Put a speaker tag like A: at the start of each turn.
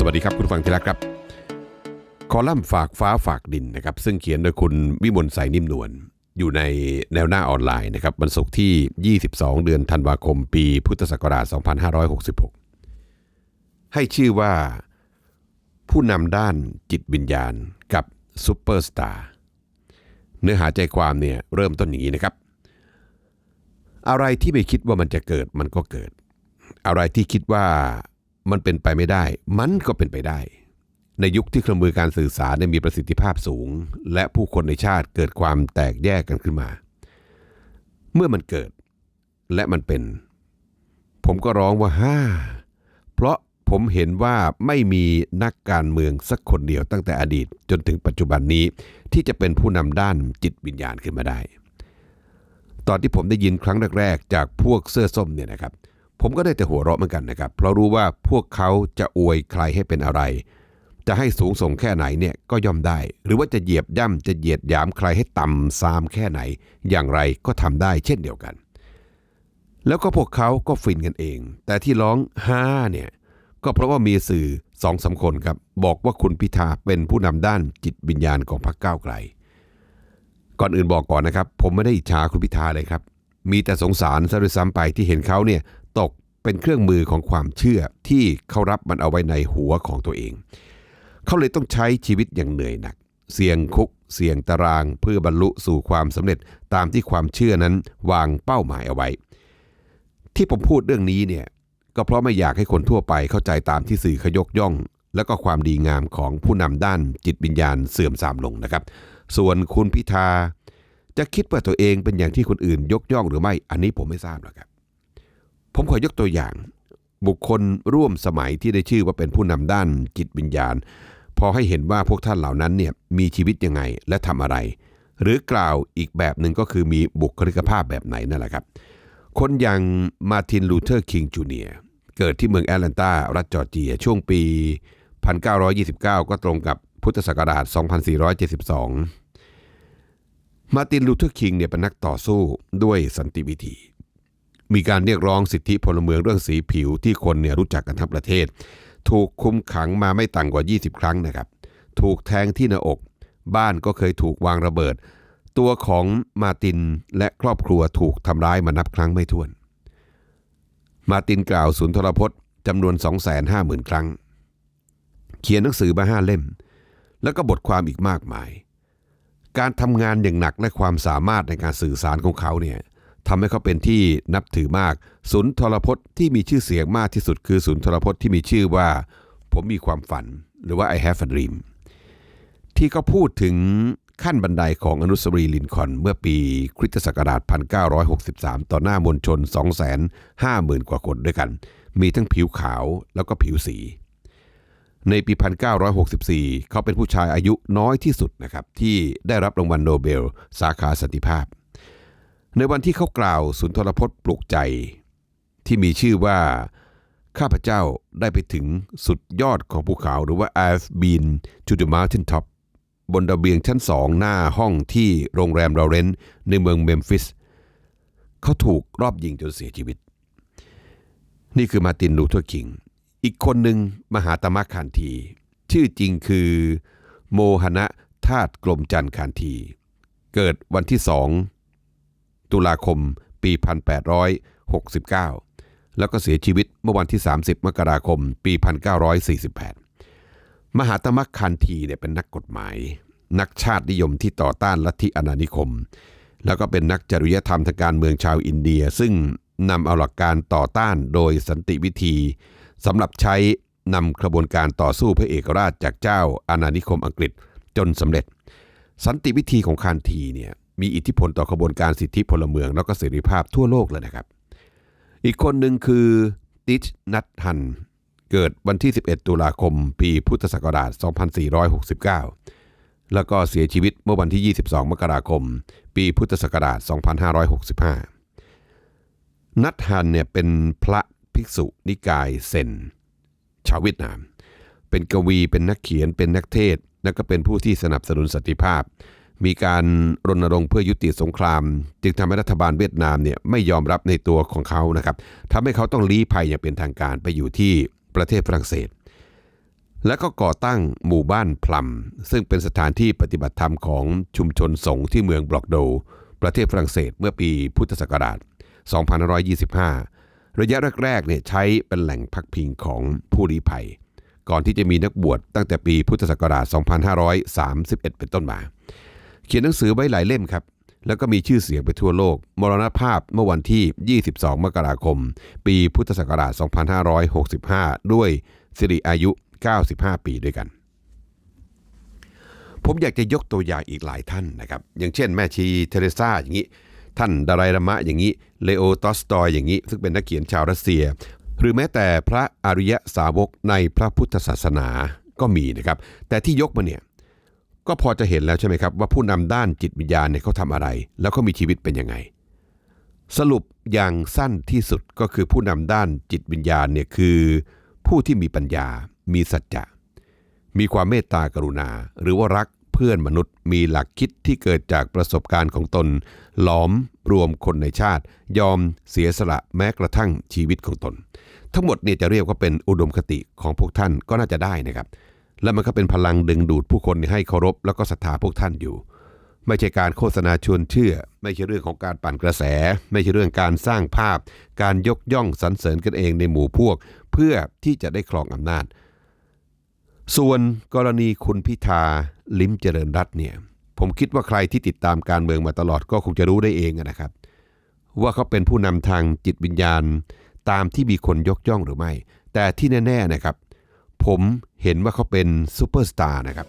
A: สวัสดีครับคุณฟังที่รักครับ คอลัมน์ฝากฟ้าฝากดินนะครับ ซึ่งเขียนโดยคุณวิมลสายนิ่มนวลอยู่ในแนวหน้าออนไลน์นะครับวันศุกร์ที่ 22 เดือนธันวาคม ปีพุทธศักราช 2566 ให้ชื่อว่า ผู้นำด้านจิตวิญญาณกับซูเปอร์สตาร์เนื้อหาใจความเนี่ยเริ่มต้นอย่างนี้นะครับ อะไรที่ไม่คิดว่ามันจะเกิดมันก็เกิด อะไรที่คิดว่า มันเป็นไปไม่ได้ มันก็เป็นไปได้ ในยุคที่เครื่องมือการสื่อสารเนี่ยมีประสิทธิภาพสูง และผู้คนในชาติเกิดความแตกแยกกันขึ้นมา เมื่อมันเกิดและมันเป็น ผมก็ร้องว่าฮ่าเพราะผมเห็นว่าไม่มีนักการเมืองสักคนเดียวตั้งแต่อดีตจนถึงปัจจุบันนี้ที่จะเป็นผู้นำด้านจิตวิญญาณขึ้นมาได้ ตอนที่ผมได้ยินครั้งแรกๆจากพวกเสื้อส้มเนี่ยนะครับ ผมก็ได้แต่หัวเราะเหมือนกันนะครับ เพราะรู้ว่าพวกเขาจะอวยใครให้เป็นอะไร จะให้สูงส่งแค่ไหนเนี่ยก็ย่อมได้ หรือว่าจะเหยียบย่ำจะเหยียดหยามใครให้ต่ำซามแค่ไหน อย่างไรก็ทำได้เช่นเดียวกัน แล้วก็พวกเขาก็ฟินกันเอง แต่ที่ร้องฮ่าเนี่ยก็เพราะว่ามีสื่อสองสามคนครับ บอกว่าคุณพิธาเป็นผู้นำด้านจิตวิญญาณของพรรคก้าวไกล ก่อนอื่นบอกก่อนนะครับ ผมไม่ได้อิจฉาคุณพิธาเลยครับ มีแต่สงสารซะด้วยซ้ำไปที่เห็นเขาเนี่ย ตกเป็นเครื่องมือของความเชื่อที่เขารับมันเอาไว้ในหัวของตัวเอง เขาเลยต้องใช้ชีวิตอย่างเหนื่อยหนัก เสี่ยงคุก เสี่ยงตาราง เพื่อบรรลุสู่ความสำเร็จตามที่ความเชื่อนั้นวางเป้าหมายเอาไว้ ที่ผมพูดเรื่องนี้เนี่ยก็เพราะไม่อยากให้คนทั่วไปเข้าใจตามที่สื่อขยกย่อง แล้วก็ความดีงามของผู้นำด้านจิตวิญญาณเสื่อมทรามลงนะครับ ส่วนคุณพิธาจะคิดว่าตัวเองเป็นอย่างที่คนอื่นยกย่องหรือไม่อันนี้ผมไม่ทราบหรอกครับ ผมขอยกตัวอย่าง บุคคลร่วมสมัยที่ได้ชื่อว่าเป็นผู้นำด้านจิตวิญญาณ พอให้เห็นว่าพวกท่านเหล่านั้นเนี่ยมีชีวิตยังไงและทำอะไร หรือกล่าวอีกแบบหนึ่งก็คือมีบุคลิกภาพแบบไหนนั่นแหละครับ คนอย่างมาร์ตินลูเทอร์คิงจูเนียเกิดที่เมืองแอตแลนตารัฐจอร์เจียช่วงปี 1929 ก็ตรงกับพุทธศักราช 2472 มาร์ตินลูเทอร์คิงเนี่ยเป็นนักต่อสู้ด้วยสันติวิธี มีการเรียกร้องสิทธิพลเมืองเรื่องสีผิวที่คนเนี่ยรู้จักกันทั้งประเทศ ถูกคุมขังมาไม่ต่ำกว่า 20 ครั้งนะครับ ถูกแทงที่หน้าอก บ้านก็เคยถูกวางระเบิด ตัวของมาตินและครอบครัวถูกทำร้ายมานับครั้งไม่ถ้วน มาตินกล่าวสุนทรพจน์จำนวน 250,000 ครั้ง เขียนหนังสือมาห้าเล่ม แล้วก็บทความอีกมากมาย การทำงานอย่างหนักและความสามารถในการสื่อสารของเขาเนี่ย ทำให้เขาเป็นที่นับถือมากสุนย์ทรพจน์ที่มีชื่อเสียงมากที่สุดคือสุนย์ทรพจน์ที่มีชื่อว่า ผมมีความฝันหรือว่า I have a dream ที่เขาพูดถึงขั้นบันไดของอนุสรีลินคอนเมื่อปีคริสตศักราช 1963 ต่อหน้ามวลชน 250,000 กว่าคนด้วยกัน มีทั้งผิวขาวแล้วก็ผิวสี ในปี 1964 เขาเป็นผู้ชายอายุน้อยที่สุดนะครับที่ได้รับรางวัลโนเบล สาขาสันติภาพ ในวันที่เขากล่าวสุนทรพจน์ปลุกใจ ที่มีชื่อว่า ข้าพเจ้าได้ไปถึงสุดยอดของภูเขาหรือว่า I've been to the mountain top บนระเบียงชั้นสองหน้าห้องที่โรงแรมลอเรนซ์ในเมืองเมมฟิส เขาถูกรอบยิงจนเสียชีวิต นี่คือมาตินลูเทอร์คิง อีกคนหนึ่งมหาตมะคานที ชื่อจริงคือ โมหณะธาตุกลมจันทร์คานที เกิดวันที่สอง ตุลาคม ปี 1869 แล้วก็เสียชีวิตเมื่อวันที่ 30 มกราคม ปี 1948 มหาตมะคันทีเนี่ยเป็นนักกฎหมาย นักชาตินิยมที่ต่อต้านลัทธิอาณานิคม แล้วก็เป็นนักจริยธรรมทางการเมืองชาวอินเดีย ซึ่งนำเอาหลักการต่อต้านโดยสันติวิธีสำหรับใช้นำกระบวนการต่อสู้เพื่อเอกราชจากเจ้าอาณานิคมอังกฤษจนสำเร็จ สันติวิธีของคานทีเนี่ย มีอิทธิพลต่อกระบวนการสิทธิพลเมือง แล้วก็เสรีภาพทั่วโลกเลยนะครับ อีกคนหนึ่งคือติชนัทฮัน เกิดวันที่ 11 ตุลาคม ปีพุทธศักราช 2469 แล้วก็เสียชีวิตเมื่อวันที่ 22 มกราคม ปีพุทธศักราช 2565 นัทฮันเนี่ยเป็นพระภิกษุนิกายเซนชาวเวียดนาม เป็นกวีเป็นนักเขียนเป็นนักเทศ และก็เป็นผู้ที่สนับสนุนสันติภาพ มีการรณรงค์เพื่อยุติสงคราม จึงทำให้รัฐบาลเวียดนามเนี่ยไม่ยอมรับในตัวของเขานะครับทำให้เขาต้องลี้ภัยอย่างเป็นทางการไปอยู่ที่ประเทศฝรั่งเศส และก็ก่อตั้งหมู่บ้านพลัม ซึ่งเป็นสถานที่ปฏิบัติธรรมของชุมชนสงฆ์ที่เมืองบล็อกโด ประเทศฝรั่งเศสเมื่อปีพุทธศักราช 2525 ระยะแรกๆเนี่ยใช้เป็นแหล่งพักพิงของผู้ลี้ภัย ก่อนที่จะมีนักบวชตั้งแต่ปีพุทธศักราช 2531 เป็นต้นมา เขียนหนังสือไว้หลายเล่มครับ แล้วก็มีชื่อเสียงไปทั่วโลก มรณภาพเมื่อวันที่ 22 มกราคม ปีพุทธศักราช 2565 ด้วยสิริอายุ 95 ปีด้วยกัน ผมอยากจะยกตัวอย่างอีกหลายท่านนะครับ อย่างเช่นแม่ชีเทเรซาอย่างนี้ ท่านดารายลามะอย่างนี้ เลโอตอสตอยอย่างนี้ ซึ่งเป็นนักเขียนชาวรัสเซีย หรือแม้แต่พระอริยสาวกในพระพุทธศาสนาก็มีนะครับ แต่ที่ยกมาเนี่ย ก็พอจะเห็นแล้วใช่ไหมครับว่าผู้นำด้านจิตวิญญาณเนี่ยเขาทำอะไร แล้วเขามีชีวิตเป็นยังไง สรุปอย่างสั้นที่สุดก็คือผู้นำด้านจิตวิญญาณเนี่ยคือผู้ที่มีปัญญา มีสัจจะ มีความเมตตากรุณา หรือว่ารักเพื่อนมนุษย์ มีหลักคิดที่เกิดจากประสบการณ์ของตน หลอมรวมคนในชาติ ยอมเสียสละแม้กระทั่งชีวิตของตน ทั้งหมดเนี่ยจะเรียกว่าเป็นอุดมคติของพวกท่านก็น่าจะได้นะครับ และมันก็เป็นพลังดึงดูดผู้คนให้เคารพแล้วก็ศรัทธาพวกท่านอยู่ ไม่ใช่การโฆษณาชวนเชื่อ ไม่ใช่เรื่องของการปั่นกระแส ไม่ใช่เรื่องการสร้างภาพ การยกย่องสรรเสริญกันเองในหมู่พวก เพื่อที่จะได้ครองอำนาจ ส่วนกรณีคุณพิธาลิ้มเจริญรัตน์เนี่ยผมคิดว่าใครที่ติดตามการเมืองมาตลอดก็คงจะรู้ได้เองนะครับ ว่าเขาเป็นผู้นำทางจิตวิญญาณ ตามที่มีคนยกย่องหรือไม่ แต่ที่แน่ ๆนะครับ ผมเห็นว่าเขาเป็นซูเปอร์สตาร์นะครับ